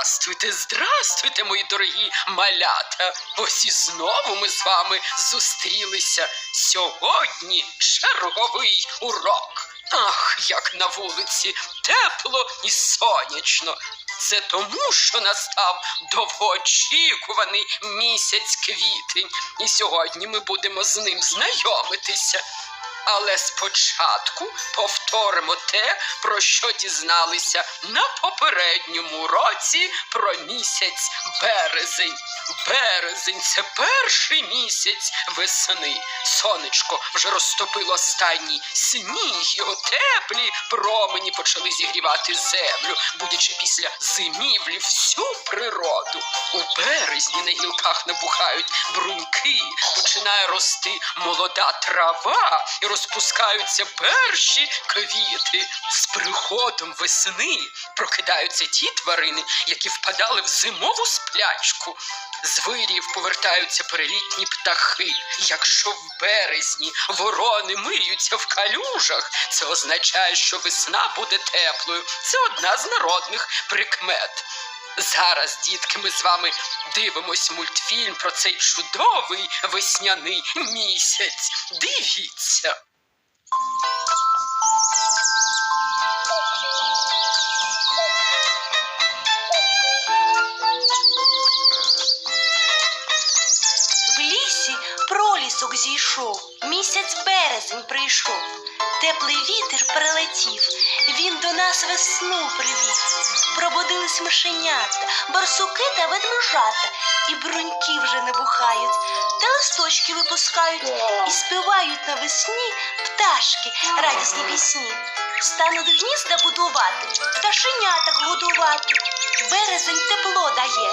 Здрастуйте, здрастуйте, мої дорогі малята. Ось і знову ми з вами зустрілися. Сьогодні черговий урок. Ах, як на вулиці тепло і сонячно. Це тому, що настав довгоочікуваний місяць квітень, і сьогодні ми будемо з ним знайомитися. Але спочатку повторимо те, про що дізналися на попередньому році про місяць березень. Березень це перший місяць весни. Сонечко вже розтопило останній сніг, його теплі промені почали зігрівати землю, будячи після зимівлі всю природу. У березні на гілках набухають бруньки, починає рости молода трава і розпускаються перші квіти. З приходом весни прокидаються ті тварини, які впадали в зимову сплячку. З вирів повертаються перелітні птахи. Якщо в березні ворони миються в калюжах, це означає, що весна буде теплою. Це одна з народних прикмет. Зараз, дітки, ми з вами дивимось мультфільм про цей чудовий весняний місяць. Дивіться. Пролісок зійшов, місяць березень прийшов. Теплий вітер прилетів, він до нас весну привів. Пробудились мишенята, барсуки та ведмежата, і бруньки вже набухають, та листочки випускають, і співають навесні пташки радісні пісні. Стануть гнізда будувати, пташеняток годувати. Березень тепло дає,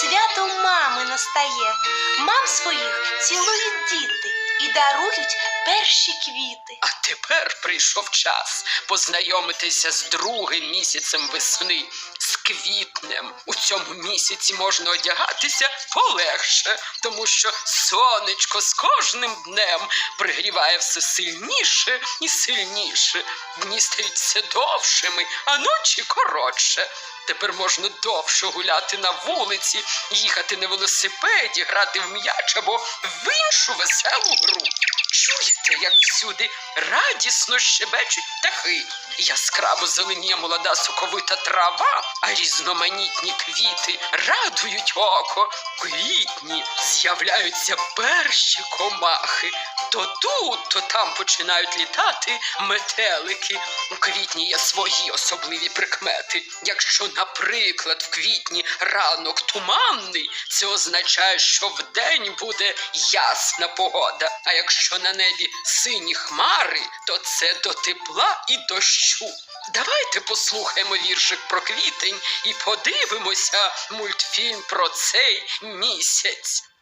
свято мами настає. Мам своїх цілують діти і дарують перші квіти. А тепер прийшов час познайомитися з другим місяцем весни, з квітнем. У цьому місяці можна одягатися полегше, тому що сонечко з кожним днем пригріває все сильніше і сильніше. Дні стають все довшими, а ночі коротше. Тепер можна довше гуляти на вулиці, їхати на велосипеді, грати в м'яч або в іншу веселу гру. Чуєте, як всюди радісно щебечуть птахи. Яскраво зеленіє молода соковита трава, а різноманітні квіти радують око. Квітні з'являються перші комахи. То тут, то там починають літати метелики. У квітні є свої особливі прикмети. Якщо, наприклад, в квітні ранок туманний, це означає, що вдень буде ясна погода. А якщо на небі сині хмари, то це до тепла і дощу. Давайте послухаємо віршик про квітень і подивимося мультфільм про цей місяць.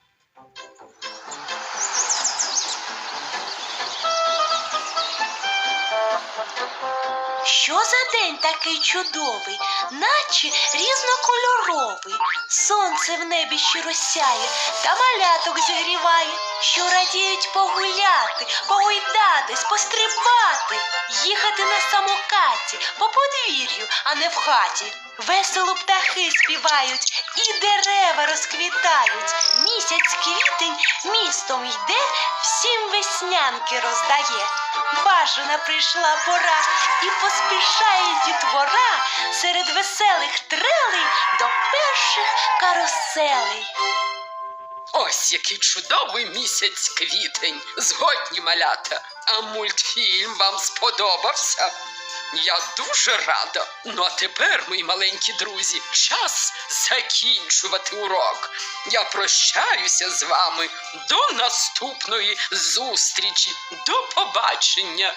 Що за день такий чудовий, наче різнокольоровий. Сонце в небі щиро сяє та маляток зігріває, що радіють погуляти, погойдатись, пострибати, їхати на самокаті по подвір'ю, а не в хаті. Весело птахи співають і дерева розквітають. Місяць квітень містом йде, всім веснянки роздає. Бажана прийшла пора і поспішає дітвора серед веселих трелей до перших каруселей. Ось який чудовий місяць квітень. Згодні малята. А мультфільм вам сподобався? Я дуже рада. Ну а тепер, мої маленькі друзі, час закінчувати урок. Я прощаюся з вами до наступної зустрічі. До побачення.